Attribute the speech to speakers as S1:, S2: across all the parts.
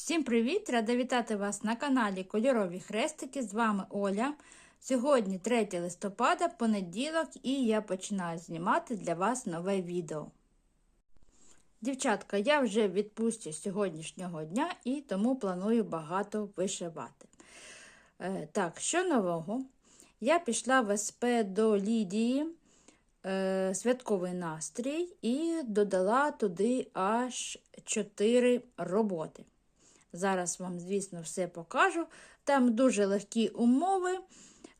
S1: Всім привіт! Рада вітати вас на каналі Кольорові Хрестики. З вами Оля. Сьогодні 3 листопада, понеділок, і я починаю знімати для вас нове відео. Дівчатка, я вже відпустю з сьогоднішнього дня і тому планую багато вишивати. Е, так, що нового? Я пішла в СП до Лідії. е, Святковий настрій і додала туди аж 4 роботи. Зараз вам, звісно, все покажу. Там дуже легкі умови.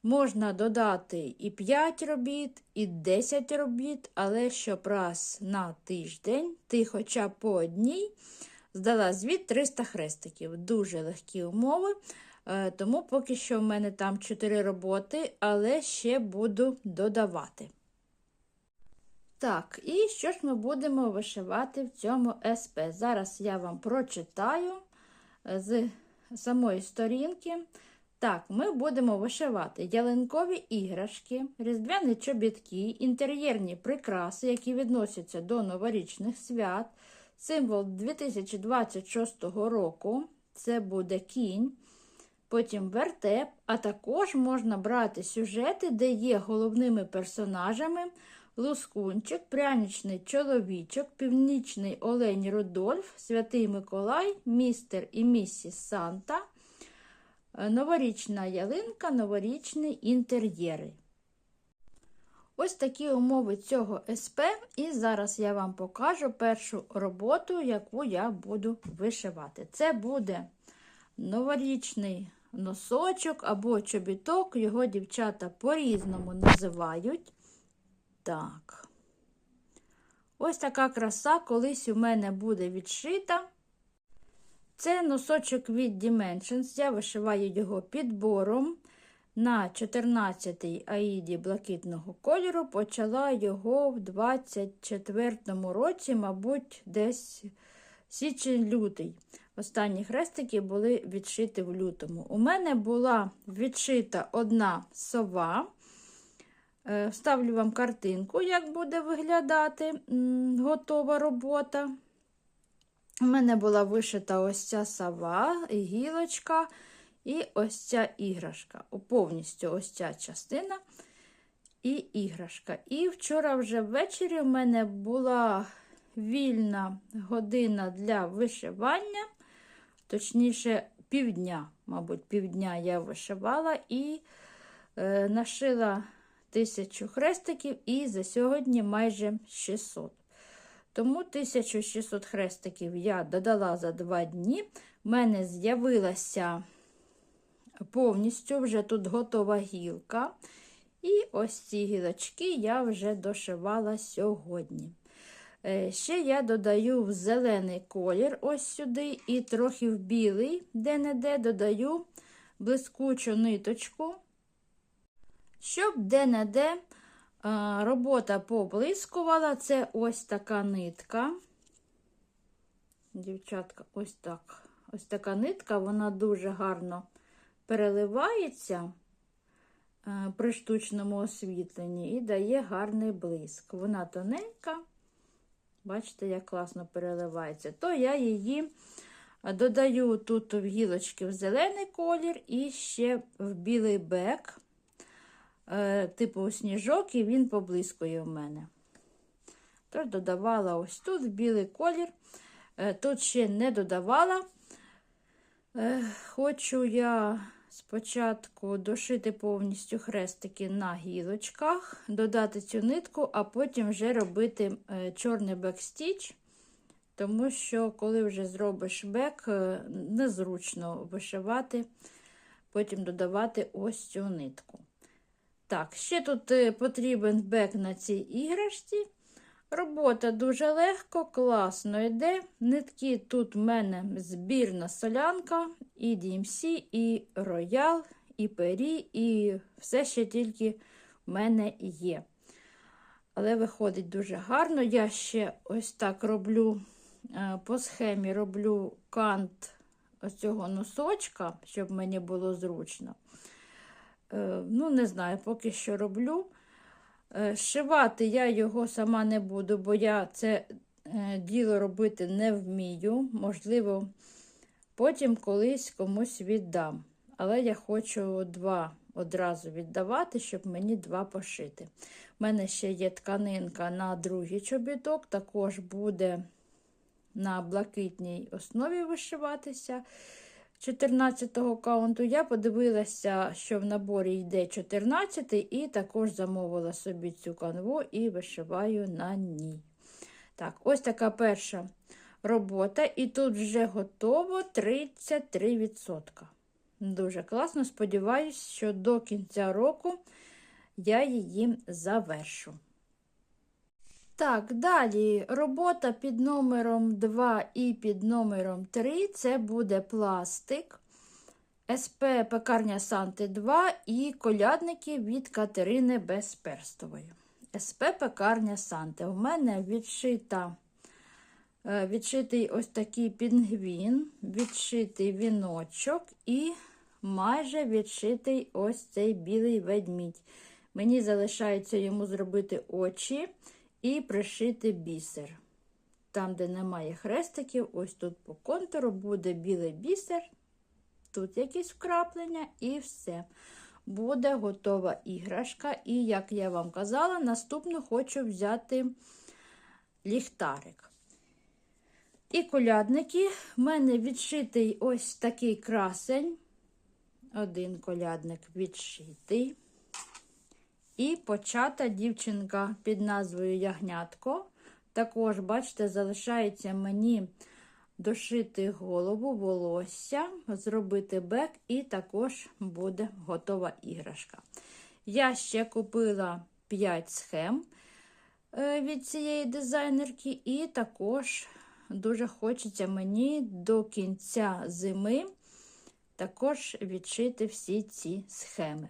S1: Можна додати і 5 робіт, і 10 робіт, але щоб раз на тиждень ти хоча б по одній здала звіт 300 хрестиків. Дуже легкі умови. Е, Тому поки що в мене там 4 роботи, але ще буду додавати. Так, і що ж ми будемо вишивати в цьому СП? Зараз я вам прочитаю з самої сторінки. Так, ми будемо вишивати ялинкові іграшки, різдвяні чобітки, інтер'єрні прикраси, які відносяться до новорічних свят. Символ 2026 року це буде кінь, потім вертеп, а також можна брати сюжети, де є головними персонажами. Лускунчик, пряничний чоловічок, північний олень Рудольф, Святий Миколай, містер і місіс Санта, новорічна ялинка, новорічні інтер'єри. Ось такі умови цього СП, і зараз я вам покажу першу роботу, яку я буду вишивати. Це буде новорічний носочок або чобіток, його дівчата по-різному називають. Так. Ось така краса колись у мене буде відшита. Це носочок від Dimensions. Я вишиваю його підбором на 14-й аїді блакитного кольору. Почала його в 24-му році, мабуть, десь січень-лютий. Останні хрестики були відшиті в лютому. У мене була відшита одна сова. Вставлю вам картинку, як буде виглядати готова робота. У мене була вишита ось ця сова, гілочка і ось ця іграшка. Повністю ось ця частина і іграшка. І вчора вже ввечері в мене була вільна година для вишивання, точніше, півдня, мабуть, півдня я вишивала і е, нашила тисячу хрестиків і за сьогодні майже 600. Тому 1600 хрестиків я додала за 2 дні. У мене з'явилася повністю вже тут готова гілка. І ось ці гілочки я вже дошивала сьогодні. Ще я додаю в зелений колір ось сюди, і трохи в білий, де-не-де додаю блискучу ниточку щоб де-не-де робота поблискувала, це ось така нитка. Дівчатка, ось так. Ось така нитка, вона дуже гарно переливається при штучному освітленні і дає гарний блиск. Вона тоненька, бачите, як класно переливається, то я її додаю тут в гілочки в зелений колір і ще в білий бек. Е, типу сніжок, і він поблискує в мене. Тож додавала ось тут білий колір. Е, тут ще не додавала. Е, хочу я спочатку дошити повністю хрестики на гілочках, додати цю нитку, а потім вже робити чорний бекстіч, тому що, коли вже зробиш бек, незручно вишивати, потім додавати ось цю нитку. Так, ще тут е, потрібен бек на цій іграшці. Робота дуже легко, класно йде. Нитки тут в мене збірна солянка, і DMC, і роял, і пері, і все ще тільки в мене є. Але виходить дуже гарно. Я ще ось так роблю е, по схемі роблю кант ось цього носочка, щоб мені було зручно. Е, ну, не знаю, поки що роблю. Е, Шивати я його сама не буду, бо я це е, діло робити не вмію. Можливо, потім колись комусь віддам. Але я хочу два одразу віддавати, щоб мені два пошити. У мене ще є тканинка на другий чобіток, також буде на блакитній основі вишиватися 14-го каунту. Я подивилася, що в наборі йде 14 і також замовила собі цю канву і вишиваю на ній. Так, ось така перша робота, і тут вже готово 33%. Дуже класно. Сподіваюсь, що до кінця року я її завершу. Так, далі робота під номером 2 і під номером 3 це буде пластик. СП Пекарня Санти 2 і колядники від Катерини Безперстової. СП Пекарня Санти. У мене відшита, е, відшитий ось такий пінгвін, відшитий віночок і майже відшитий ось цей білий ведмідь. Мені залишається йому зробити очі і пришити бісер. Там, де немає хрестиків, ось тут по контуру буде білий бісер, тут якісь вкраплення, і все. Буде готова іграшка. І, як я вам казала, наступну хочу взяти ліхтарик. І колядники. В мене відшитий ось такий красень. Один колядник відшитий. І почата дівчинка під назвою Ягнятко. Також, бачите, залишається мені дошити голову, волосся, зробити бек, і також буде готова іграшка. Я ще купила 5 схем е, від цієї дизайнерки, і також дуже хочеться мені до кінця зими також відшити всі ці схеми.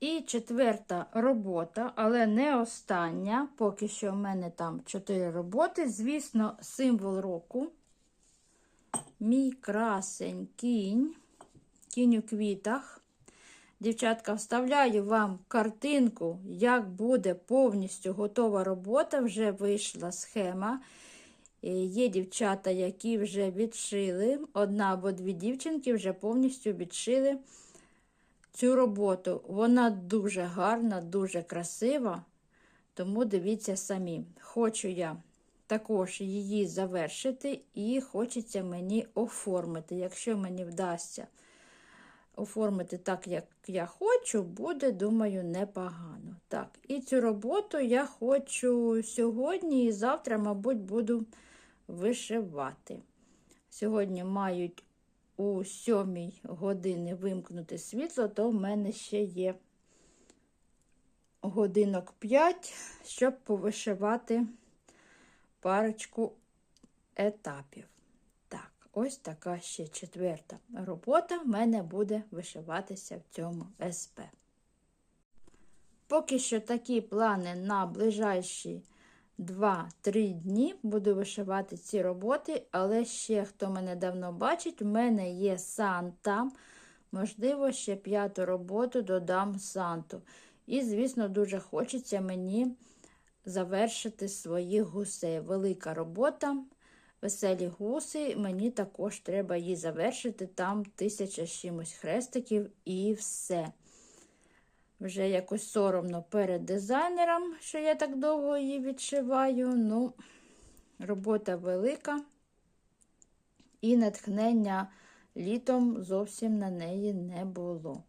S1: І четверта робота, але не остання. Поки що в мене там чотири роботи. Звісно, символ року. Мій красень кінь, кінь у квітах. Дівчатка, вставляю вам картинку, як буде повністю готова робота. Вже вийшла схема. Є дівчата, які вже відшили. Одна або дві дівчинки вже повністю відшили цю роботу. Вона дуже гарна, дуже красива, тому дивіться самі. Хочу я також її завершити, і хочеться мені оформити. Якщо мені вдасться оформити так, як я хочу, буде, думаю, непогано. Так, і цю роботу я хочу сьогодні і завтра, мабуть, буду вишивати. Сьогодні мають у сьомій годині вимкнути світло, то в мене ще є годинок 5, щоб повишивати парочку етапів. Так, ось така ще четверта робота в мене буде вишиватися в цьому СП. Поки що такі плани на ближайші 2-3 дні буду вишивати ці роботи, але ще, хто мене давно бачить, в мене є Санта. Можливо, ще п'яту роботу додам Санту. І, звісно, дуже хочеться мені завершити своїх гусей. Велика робота, веселі гуси, мені також треба її завершити. Там тисяча чимось хрестиків і все. Вже якось соромно перед дизайнером, що я так довго її відшиваю. Ну, робота велика, і натхнення літом зовсім на неї не було.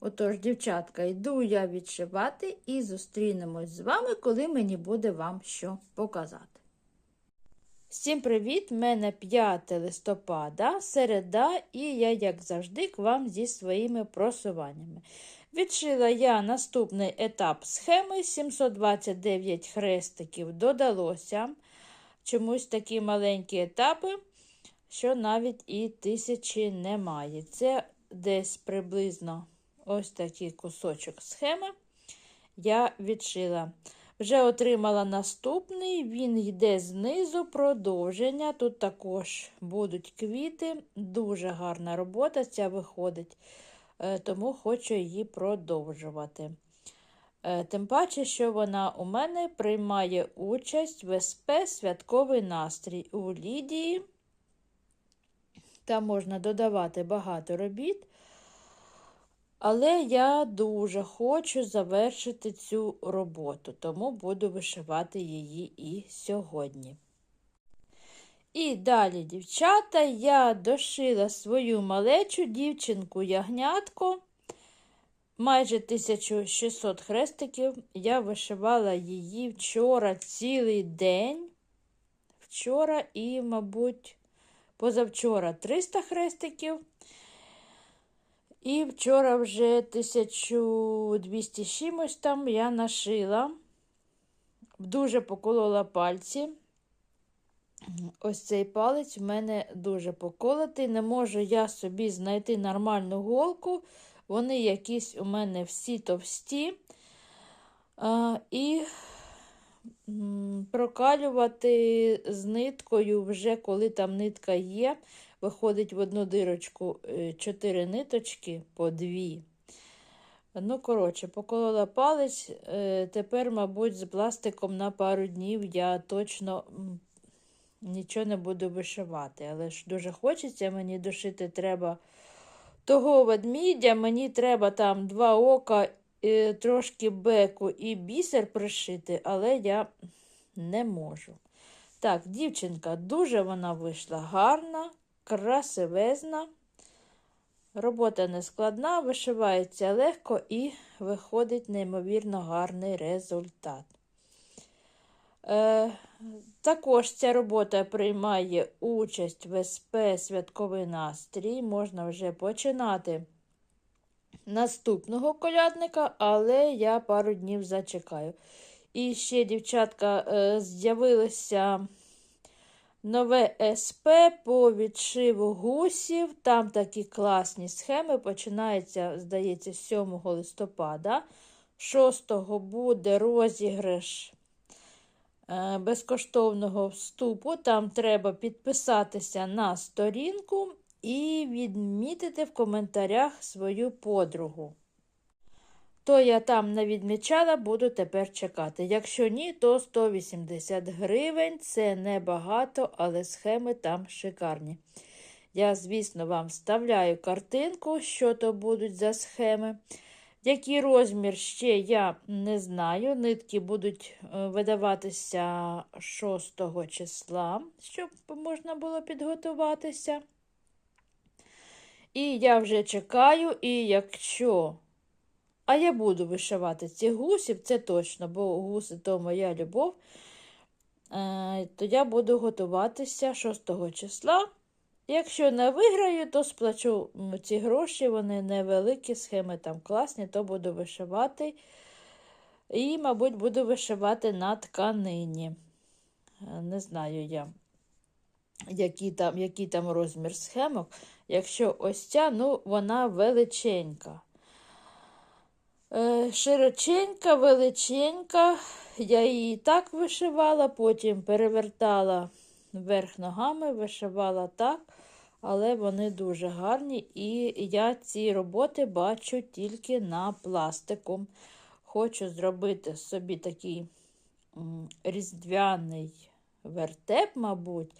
S1: Отож, дівчатка, йду я відшивати і зустрінемось з вами, коли мені буде вам що показати. Всім привіт! Мене 5 листопада, середа, і я, як завжди, к вам зі своїми просуваннями. Відшила я наступний етап схеми 729 хрестиків додалося. Чомусь такі маленькі етапи, що навіть і тисячі немає. Це десь приблизно ось такий кусочок схеми я відшила. Вже отримала наступний, він йде знизу продовження. Тут також будуть квіти. Дуже гарна робота ця виходить. Е, тому хочу її продовжувати. Е, тим паче, що вона у мене приймає участь в СП Святковий настрій у Лідії. Там можна додавати багато робіт. Але я дуже хочу завершити цю роботу, тому буду вишивати її і сьогодні. І далі, дівчата, я дошила свою малечу дівчинку ягнятку. Майже 1600 хрестиків. Я вишивала її вчора цілий день. Вчора і, мабуть, позавчора 300 хрестиків. І вчора вже 1200 чимось там я нашила, дуже поколола пальці. Ось цей палець в мене дуже поколотий. Не можу я собі знайти нормальну голку. Вони якісь у мене всі товсті. А, І прокалювати з ниткою, вже коли там нитка є, виходить в одну дирочку 4 ниточки по 2. Ну, коротше, поколола палець. Е, тепер, мабуть, з пластиком на пару днів я точно нічого не буду вишивати. Але ж дуже хочеться, мені дошити треба того ведмідя, мені треба там два ока, трошки беку і бісер пришити, але я не можу. Так, дівчинка, дуже вона вийшла гарна, красивезна. Робота не складна, вишивається легко і виходить неймовірно гарний результат. Е, Також ця робота приймає участь в СП Святковий настрій. Можна вже починати наступного колядника, але я пару днів зачекаю. І ще, дівчатка, е, з'явилося нове СП по відшиву гусів. Там такі класні схеми. Починається, здається, 7 листопада. 6 буде розіграш безкоштовного вступу. Там треба підписатися на сторінку і відмітити в коментарях свою подругу. То я там не відмічала, буду тепер чекати. Якщо ні, то 180 гривень це небагато, але схеми там шикарні. Я, звісно, вам вставляю картинку, що то будуть за схеми. Який розмір ще я не знаю. Нитки будуть е, видаватися 6 числа, щоб можна було підготуватися. І я вже чекаю, і якщо. А я буду вишивати ці гусів, це точно, бо гуси то моя любов. Е, то я буду готуватися 6 числа. Якщо не виграю, то сплачу ці гроші, вони невеликі, схеми там класні, то буду вишивати. І, мабуть, буду вишивати на тканині. Е, не знаю я, який там який там розмір схемок. Якщо ось ця, ну, вона величенька. Е, широченька, величенька, я її так вишивала, потім перевертала вверх ногами, вишивала так, але вони дуже гарні. І я ці роботи бачу тільки на пластику. Хочу зробити собі такий різдвяний вертеп, мабуть.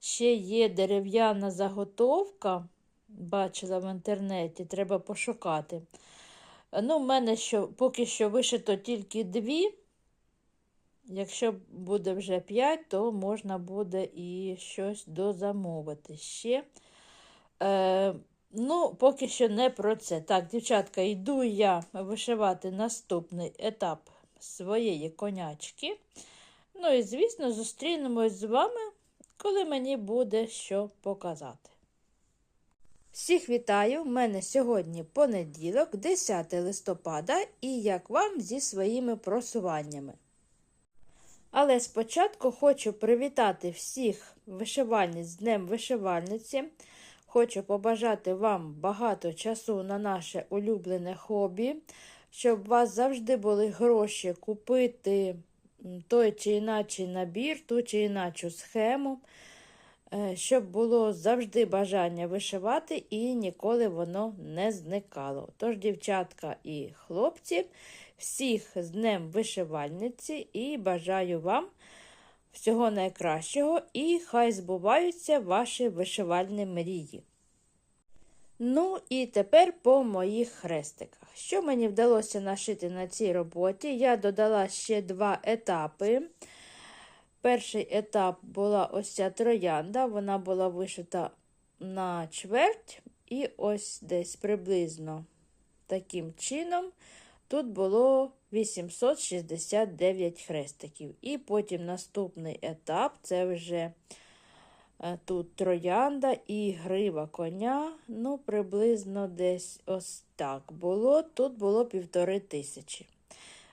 S1: Ще є дерев'яна заготовка, бачила в інтернеті, треба пошукати. Ну, в мене що, поки що вишито тільки дві. Якщо буде вже п'ять, то можна буде і щось дозамовити ще. Е, Ну, поки що не про це. Так, дівчатка, йду я вишивати наступний етап своєї конячки. Ну і, звісно, зустрінемось з вами, коли мені буде що показати. Всіх вітаю! У мене сьогодні понеділок, 10 листопада, і як вам зі своїми просуваннями. Але спочатку хочу привітати всіх вишивальниць з Днем вишивальниці. Хочу побажати вам багато часу на наше улюблене хобі, щоб у вас завжди були гроші купити той чи іначий набір, ту чи іначу схему. Е, щоб було завжди бажання вишивати і ніколи воно не зникало. Тож, дівчатка і хлопці, всіх з Днем вишивальниці і бажаю вам всього найкращого і хай збуваються ваші вишивальні мрії. Ну і тепер по моїх хрестиках. Що мені вдалося нашити на цій роботі? Я додала ще два етапи. Перший етап була ось ця троянда, вона була вишита на чверть, і ось десь приблизно таким чином тут було 869 хрестиків. І потім наступний етап це вже е, тут троянда і грива коня. Ну, приблизно десь ось так було. Тут було півтори тисячі.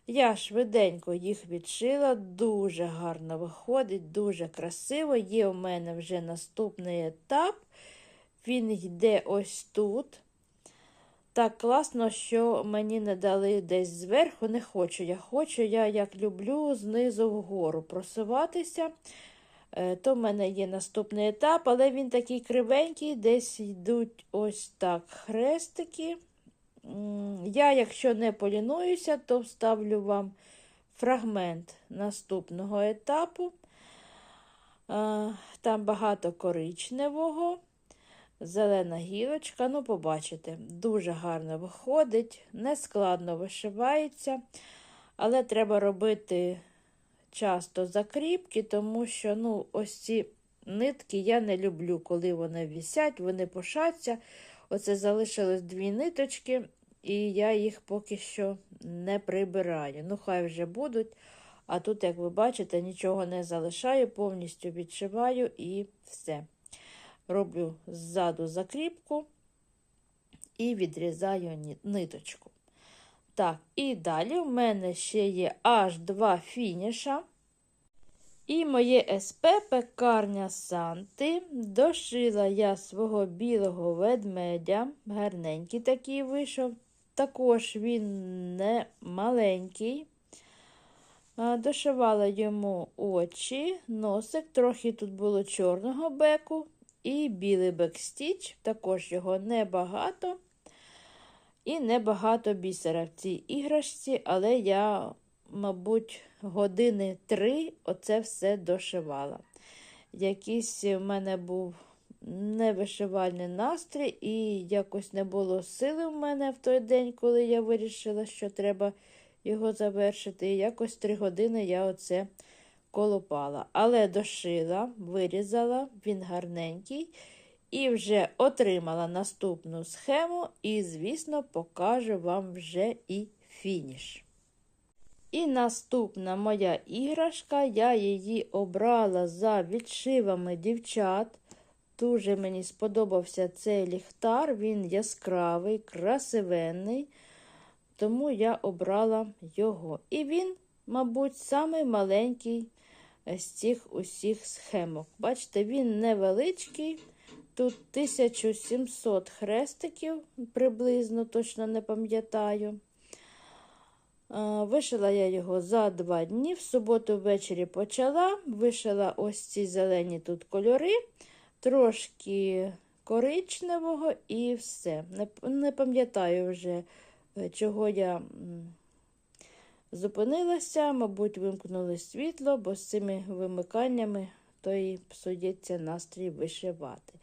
S1: Я швиденько їх відшила, дуже гарно виходить, дуже красиво. Є у мене вже наступний етап. Він йде ось тут. Так класно, що мені не дали десь зверху, не хочу. Я хочу, я як люблю, знизу вгору просуватися. Е, то в мене є наступний етап, але він такий кривенький, десь йдуть ось так хрестики. Я, якщо не полінуюся, то вставлю вам фрагмент наступного етапу. Там багато коричневого, зелена гілочка. Ну, побачите, дуже гарно виходить, нескладно вишивається, але треба робити часто закріпки, тому що ну, ось ці нитки я не люблю, коли вони вісять, вони пошаться. Оце залишилось дві ниточки, і я їх поки що не прибираю. Ну, хай вже будуть. А тут, як ви бачите, нічого не залишаю, повністю відшиваю і все. Роблю ззаду закріпку і відрізаю ниточку. Так, і далі в мене ще є аж два фініша. І моє СП пекарня Санти. Дошила я свого білого ведмедя. Гарненький такий вийшов. Також він не маленький. Дошивала йому очі, носик, трохи тут було чорного беку і білий бекстіч, також його небагато. І небагато бісера в цій іграшці, але я, мабуть, години три оце все дошивала. Якийсь в мене був невишивальний настрій, і якось не було сили в мене в той день, коли я вирішила, що треба його завершити. І якось три години я оце колопала. Але дошила, вирізала, він гарненький. І вже отримала наступну схему, і, звісно, покажу вам вже і фініш. І наступна моя іграшка, я її обрала за відшивами дівчат. Дуже мені сподобався цей ліхтар, він яскравий, красивенний, тому я обрала його. І він, мабуть, самий маленький з цих усіх схемок. Бачите, він невеличкий. Тут 1700 хрестиків, приблизно, точно не пам'ятаю. Вишила я його за два дні. В суботу ввечері почала, вишила ось ці зелені тут кольори, трошки коричневого і все. Не, не пам'ятаю вже, е, чого я зупинилася, мабуть, вимкнули світло, бо з цими вимиканнями то і псується настрій вишивати.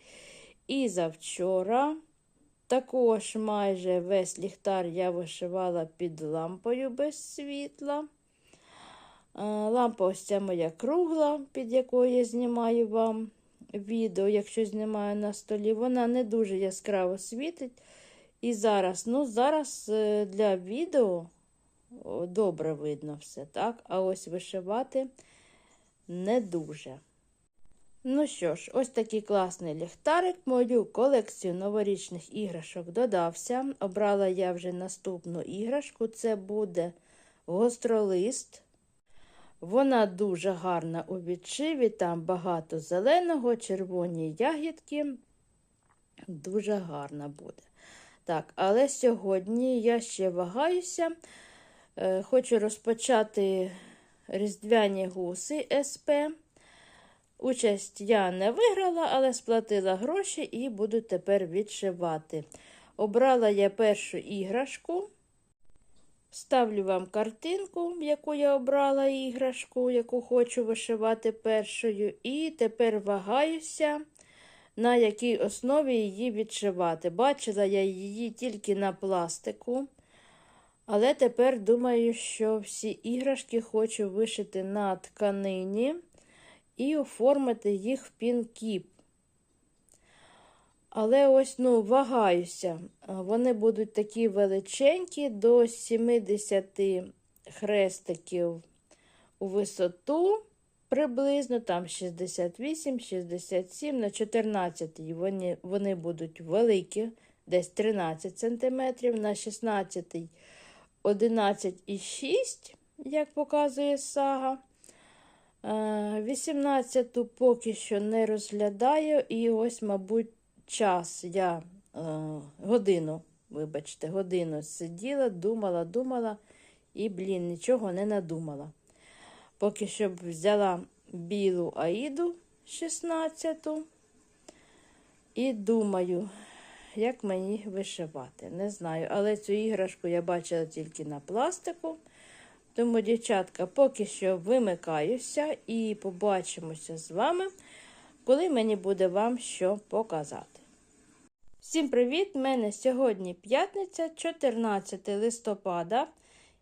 S1: І завчора. Також майже весь ліхтар я вишивала під лампою без світла. Лампа ось ця моя кругла, під якою я знімаю вам відео, якщо знімаю на столі, вона не дуже яскраво світить. І зараз, ну, зараз е, для відео добре видно все, так? А ось вишивати не дуже. Ну що ж, ось такий класний ліхтарик. Мою колекцію новорічних іграшок додався. Обрала я вже наступну іграшку. Це буде гостролист. Вона дуже гарна у відшиві, там багато зеленого, червоні ягідки. Дуже гарна буде. Так, але сьогодні я ще вагаюся. Е, хочу розпочати різдвяні гуси СП. Участь я не виграла, але сплатила гроші і буду тепер відшивати. Обрала я першу іграшку. Ставлю вам картинку, яку я обрала іграшку, яку хочу вишивати першою. І тепер вагаюся, на якій основі її відшивати. Бачила я її тільки на пластику. Але тепер думаю, що всі іграшки хочу вишити на тканині і оформити їх в пінкіп. Але ось, ну, вагаюся. Вони будуть такі величенькі, до 70 хрестиків у висоту, приблизно там 68-67 на 14 вони, вони будуть великі, десь 13 см, на 16 11,6, як показує сага. 18-ту поки що не розглядаю, і ось, мабуть, час я е, годину, вибачте, годину сиділа, думала, думала і, блін, нічого не надумала. Поки що б взяла білу аїду 16-ту і думаю, як мені вишивати. Не знаю, але цю іграшку я бачила тільки на пластику. Тому, дівчатка, поки що вимикаюся і побачимося з вами, коли мені буде вам що показати. Всім привіт! У мене сьогодні п'ятниця, 14 листопада,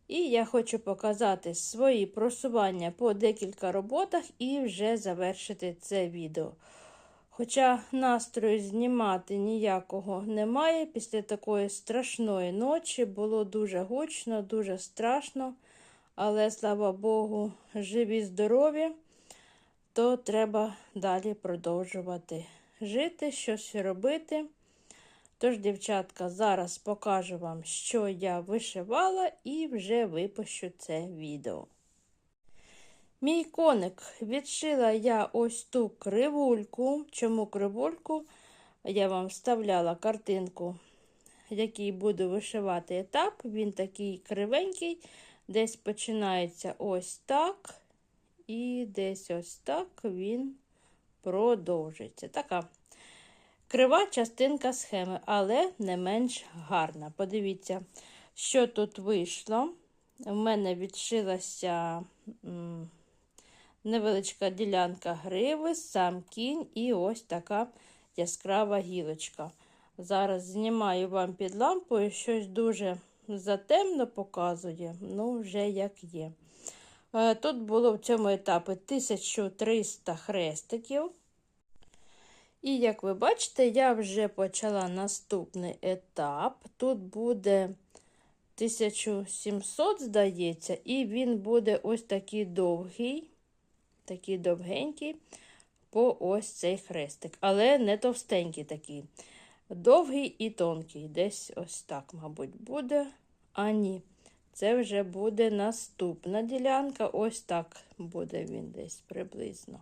S1: і я хочу показати свої просування по декілька роботах і вже завершити це відео. Хоча настрою знімати ніякого немає, після такої страшної ночі було дуже гучно, дуже страшно, але, слава Богу, живі, здорові, то треба далі продовжувати жити, щось робити. Тож, дівчатка, зараз покажу вам, що я вишивала, і вже випущу це відео. Мій коник відшила я ось ту кривульку. Чому кривульку? Я вам вставляла картинку, який буду вишивати етап. Він такий кривенький, десь починається ось так, і десь ось так він продовжиться. Така крива частинка схеми, але не менш гарна. Подивіться, що тут вийшло. У мене відшилася невеличка ділянка гриви, сам кінь і ось така яскрава гілочка. Зараз знімаю вам під лампою, щось дуже затемно показує, ну, вже як є. Е, тут було в цьому етапі 1300 хрестиків. І, як ви бачите, я вже почала наступний етап. Тут буде 1700, здається, і він буде ось такий довгий такий довгенький по ось цей хрестик. Але не товстенький такий. Довгий і тонкий. Десь ось так, мабуть, буде. А ні, це вже буде наступна ділянка. Ось так буде він десь приблизно.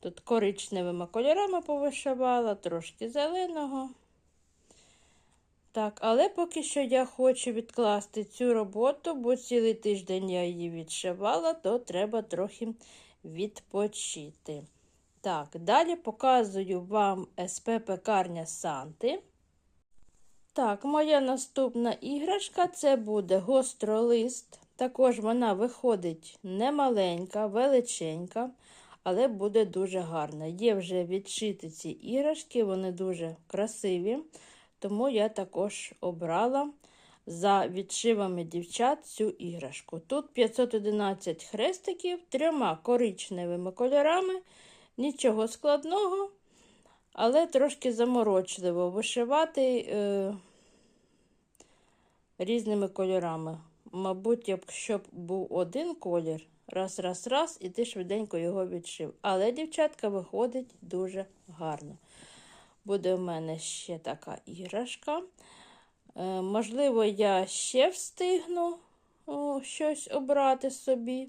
S1: Тут коричневими кольорами повишивала, трошки зеленого. Так, але поки що я хочу відкласти цю роботу, бо цілий тиждень я її відшивала, то треба трохи відпочити. Так, далі показую вам СП пекарня Санти. Так, моя наступна іграшка це буде гостролист. Також вона виходить немаленька, величенька, але буде дуже гарна. Є вже відшити ці іграшки, вони дуже красиві. Тому я також обрала за відшивами дівчат цю іграшку. Тут 511 хрестиків, трьома коричневими кольорами, нічого складного, але трошки заморочливо вишивати е, різними кольорами. Мабуть, якщо б був один колір, раз, раз, раз, і ти швиденько його відшив. Але дівчатка виходить дуже гарно. Буде в мене ще така іграшка. Е, можливо, я ще встигну щось обрати собі.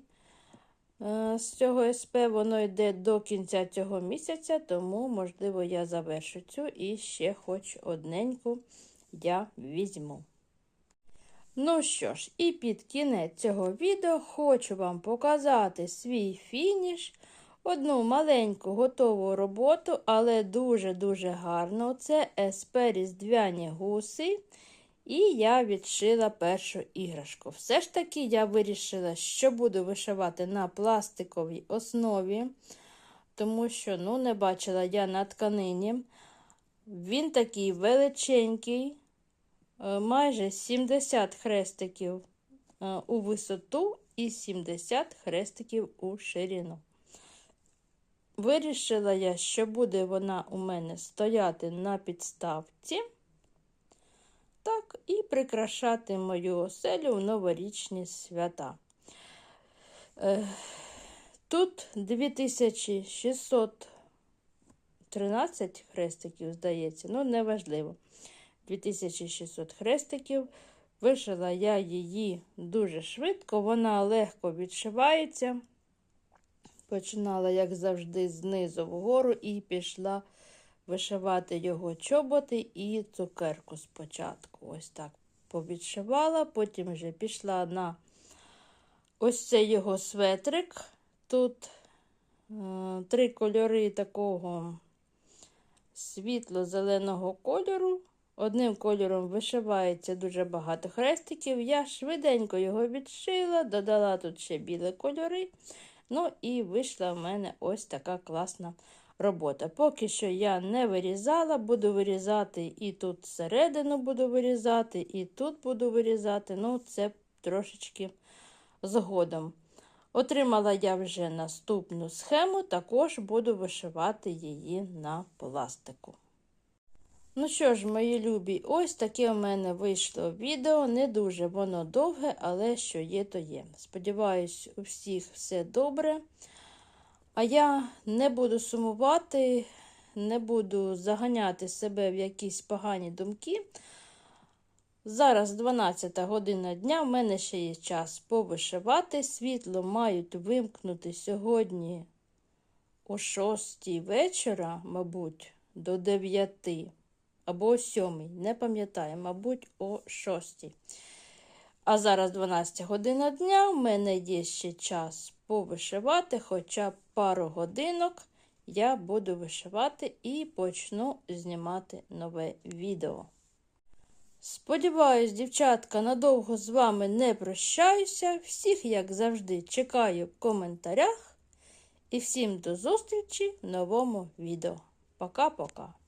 S1: Е, з цього СП воно йде до кінця цього місяця, тому, можливо, я завершу цю і ще хоч одненьку я візьму. Ну що ж, і під кінець цього відео хочу вам показати свій фініш одну маленьку готову роботу, але дуже-дуже гарно. Це СП Різдвяні гуси. І я відшила першу іграшку. Все ж таки я вирішила, що буду вишивати на пластиковій основі, тому що ну, не бачила я на тканині. Він такий величенький, е, майже 70 хрестиків е, у висоту і 70 хрестиків у ширину. Вирішила я, що буде вона у мене стояти на підставці. Так, і прикрашати мою оселю в новорічні свята. Е, Тут 2613 хрестиків, здається, ну, неважливо. 2600 хрестиків. Вишила я її дуже швидко, вона легко відшивається. Починала, як завжди, знизу вгору і пішла вишивати його чоботи і цукерку спочатку. Ось так повідшивала, потім вже пішла на ось цей його светрик. Тут е, три кольори такого світло-зеленого кольору. Одним кольором вишивається дуже багато хрестиків. Я швиденько його відшила, додала тут ще білі кольори. Ну і вийшла в мене ось така класна робота. Поки що я не вирізала, буду вирізати і тут середину буду вирізати, і тут буду вирізати. Ну, це трошечки згодом. Отримала я вже наступну схему, також буду вишивати її на пластику. Ну що ж, мої любі, ось таке в мене вийшло відео. Не дуже воно довге, але що є, то є. Сподіваюсь, у всіх все добре. А я не буду сумувати, не буду заганяти себе в якісь погані думки. Зараз 12 година дня, в мене ще є час повишивати. Світло мають вимкнути сьогодні о 6 вечора, мабуть, до 9 або о 7, не пам'ятаю, мабуть, о 6. А зараз 12 година дня, в мене є ще час повишивати, хоча пару годинок я буду вишивати і почну знімати нове відео. Сподіваюсь, дівчатка, надовго з вами не прощаюся. Всіх, як завжди, чекаю в коментарях. І всім до зустрічі в новому відео. Пока-пока.